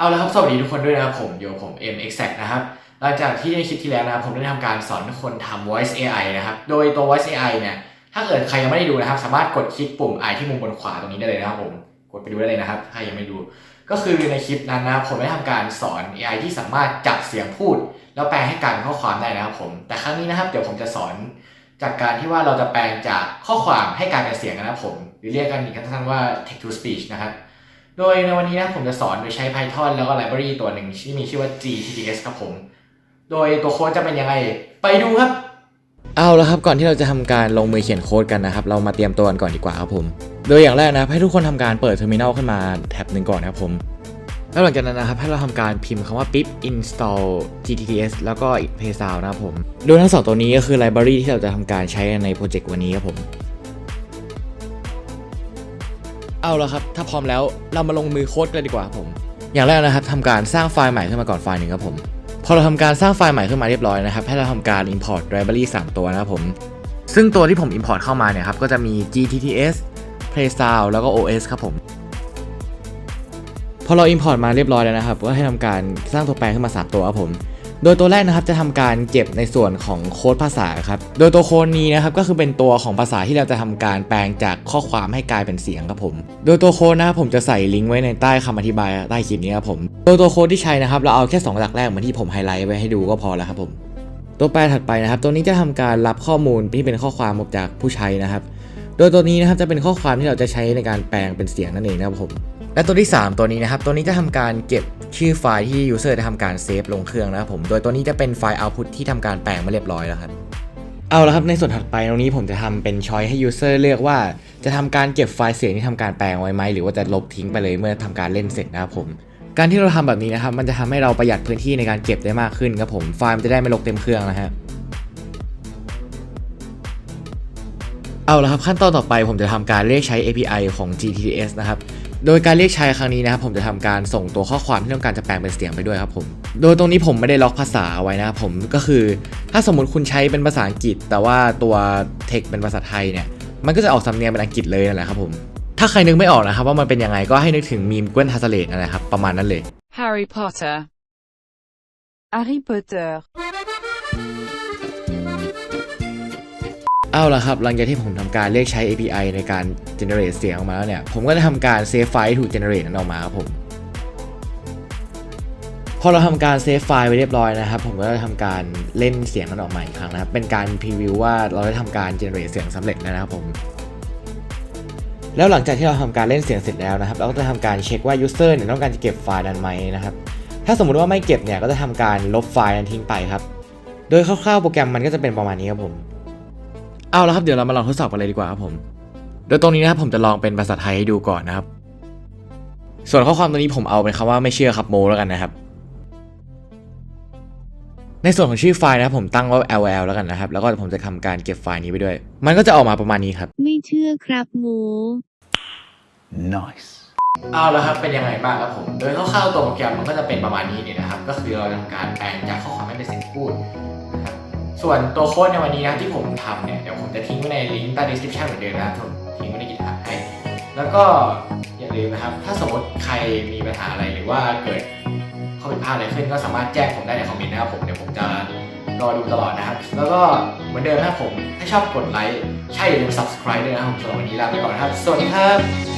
เอาละครับสวัสดีทุกคนด้วยนะครับผมโยผม M Exact นะครับหลังจากที่ในคลิปที่แล้วนะครับผมได้ทำการสอนทุกคนทำ Voice AI นะครับโดยตัว Voice AI เนี่ยถ้าเกิดใครยังไม่ได้ดูนะครับ สามารถกดคลิกปุ่ม i ที่มุมบนขวาตรงนี้ได้เลยนะครับผมกดไปดูได้เลยนะครับ ถ้ายังไม่ดู ก็คือในคลิปนั้นนะครับผมได้ทำการสอน AI ที่สามารถจับเสียงพูด แล้วแปลให้กลายเป็นข้อความได้นะครับผมแต่ครั้งนี้นะครับเดี๋ยวผมจะสอนจากการที่ว่าเราจะแปลงจากข้อความให้กลายเป็นเสียงนะครับผมหรือเรียกกันอีกสั้นว่า text to speech นะครับ โดยในวันนี้นะผมจะสอนโดยใช้ Python แล้วก็ library ตัวหนึ่งที่มีชื่อว่า GTTS ครับผม โดยตัวโค้ดจะเป็นยังไง ไปดูครับ เอาละครับก่อนที่เราจะทำการลงมือเขียนโค้ดกันนะครับ เรามาเตรียมตัวกันก่อนดีกว่าครับผม โดยอย่างแรกนะให้ทุกคนทำการเปิดเทอร์มินอลขึ้นมาแท็บหนึ่งก่อนนะครับผมแล้วหลังจากนั้นนะครับให้เราทำการพิมพ์คำว่า pip install gtts แล้วก็ paysound นะครับผม โดยทั้งสองตัวนี้ก็คือ library ที่เราจะทำการใช้ในโปรเจกต์วันนี้ครับผม เอาละครับ ถ้าพร้อมแล้วเรามาลงมือโค้ดกันดีกว่าผม อย่างแรกนะครับทำการสร้างไฟล์ใหม่ขึ้นมาก่อนไฟล์หนึ่งครับผมพอเราทำการสร้างไฟล์ใหม่ขึ้นมาเรียบร้อยนะครับให้เราทำการ import library 3 ตัวนะครับผมซึ่งตัวที่ผม import เข้ามาเนี่ยครับก็จะมี GTTS PlaySound แล้วก็ OS ครับผมพอเรา import มาเรียบร้อยแล้วนะครับก็ให้ทำการสร้างตัวแปรขึ้นมา 3 ตัวครับผม โดยตัวแรกนะครับจะทำการเก็บในส่วนของโค้ดภาษาครับ โดยตัวโค้ดนี้นะครับก็คือเป็นตัวของภาษาที่เราจะทำการแปลงจากข้อความให้กลายเป็นเสียงครับผม โดยตัวโค้ดนะครับผมจะใส่ลิงก์ไว้ในใต้คำอธิบายใต้คลิปนี้ครับผม โดยตัวโค้ดที่ใช้นะครับเราเอาแค่2หลักแรกเหมือนที่ผมไฮไลท์ไว้ให้ดูก็พอแล้วครับผม ตัวแปรถัดไปนะครับ ตัวนี้จะทำการรับข้อมูลที่เป็นข้อความมาจากผู้ใช้นะครับ โดยตัวนี้นะครับจะเป็นข้อความที่เราจะใช้ในการแปลงเป็นเสียงนั่นเองนะครับผม และตัวที่ 3 ตัวนี้นะครับ ตัวนี้จะทำการเก็บ ชื่อไฟล์ที่ user จะทำการเซฟลงเครื่องนะครับผมโดยตัวนี้จะเป็นไฟล์ output ที่ทำการแปลงมาเรียบร้อยแล้วครับเอาละครับในส่วนถัดไปตรงนี้ผมจะทำเป็นช้อยให้ user เลือกว่า จะทำการเก็บไฟล์เสียงที่ทำการแปลงไว้ไหมหรือว่าจะลบทิ้งไปเลยเมื่อทำการเล่นเสร็จนะครับผมการที่เราทำแบบนี้นะครับมันจะทำให้เราประหยัดพื้นที่ในการเก็บได้มากขึ้นครับผมไฟล์มันจะได้ไม่รกเต็มเครื่องนะฮะเอาละครับขั้นตอนต่อไปผมจะทำการเรียกใช้ API ของ GTS นะครับ โดยการเรียกใช้ครั้งนี้นะครับผมจะทำการส่งตัวข้อความที่ต้องการจะแปลงเป็นเสียงไปด้วยครับผม โดยตรงนี้ผมไม่ได้ล็อกภาษาเอาไว้นะครับผมก็คือ ถ้าสมมติคุณใช้เป็นภาษาอังกฤษ แต่ว่าตัวเทคเป็นภาษาไทยเนี่ยมันก็จะออกสำเนียงเป็นอังกฤษเลยนั่นแหละครับผม ถ้าใครนึกไม่ออกนะครับว่ามันเป็นยังไงก็ให้นึกถึงมีมเกวนทัสเลตนั่นแหละครับประมาณนั้นเลย Harry Potter. Harry Potter. เอาละครับหลังจากที่ผมทำการเรียกใช้ API ในการ generate เสียงออกมาแล้วเนี่ย ผมก็จะทำการเซฟไฟล์ถูก generate นั้นออกมาครับผม พอเราทำการเซฟไฟล์ไว้เรียบร้อยนะครับ ผมก็จะทำการเล่นเสียงนั้นออกมาอีกครั้งนะครับ เป็นการพรีวิวว่าเราได้ทำการ generate เสียงสำเร็จแล้วนะครับผม แล้วหลังจากที่เราทำการเล่นเสียงเสร็จแล้วนะครับ เราก็จะทำการเช็คว่า user เนี่ยต้องการจะเก็บไฟล์นั้นไหมนะครับ ถ้าสมมุติว่าไม่เก็บเนี่ยก็จะทำการลบไฟล์นั้นทิ้งไปครับ โดยคร่าวๆโปรแกรมมันก็จะเป็นประมาณนี้ครับผม เอาละครับเดี๋ยวเรามาลองทดสอบกันเลยดีกว่าครับผมโดยตรงนี้นะครับผมจะลองเป็นภาษาไทยให้ดูก่อนนะครับ ส่วนข้อความตรงนี้ผมเอาเป็นคำว่าไม่เชื่อครับโมแล้วกันนะครับ ในส่วนของชื่อไฟล์นะครับผมตั้งว่า ll แล้วกันนะครับ แล้วก็ผมจะทำการเก็บไฟล์นี้ไปด้วย มันก็จะออกมาประมาณนี้ครับ ไม่เชื่อครับหมู Nice. เอาละครับเป็นยังไงบ้างครับผม โดยคร่าวๆตัวโปรแกรมมันก็จะเป็นประมาณนี้นี่นะครับ ก็คือเราทำการแปลงจากข้อความให้เป็นเสียงพูดนะครับ ส่วนตัวโค้ดในวันนี้นะที่ผมทำเนี่ยเดี๋ยวผมจะทิ้งไว้ในลิงก์ใต้ description เหมือนเดิมนะครับผมทิ้งไว้ในกิจกรรมให้แล้วก็อย่าลืมนะครับ ถ้าสมมติใครมีปัญหาอะไรหรือว่าเกิดข้อผิดพลาดอะไรขึ้นก็สามารถแจ้งผมได้ในคอมเมนต์นะครับผมเดี๋ยวผมจะรอดูตลอดนะครับ แล้วก็เหมือนเดิมนะครับผมถ้าชอบกดไลค์ใช่อย่าลืม subscribe ด้วยนะครับผมสำหรับวันนี้ลาไปก่อนครับ สวัสดีครับ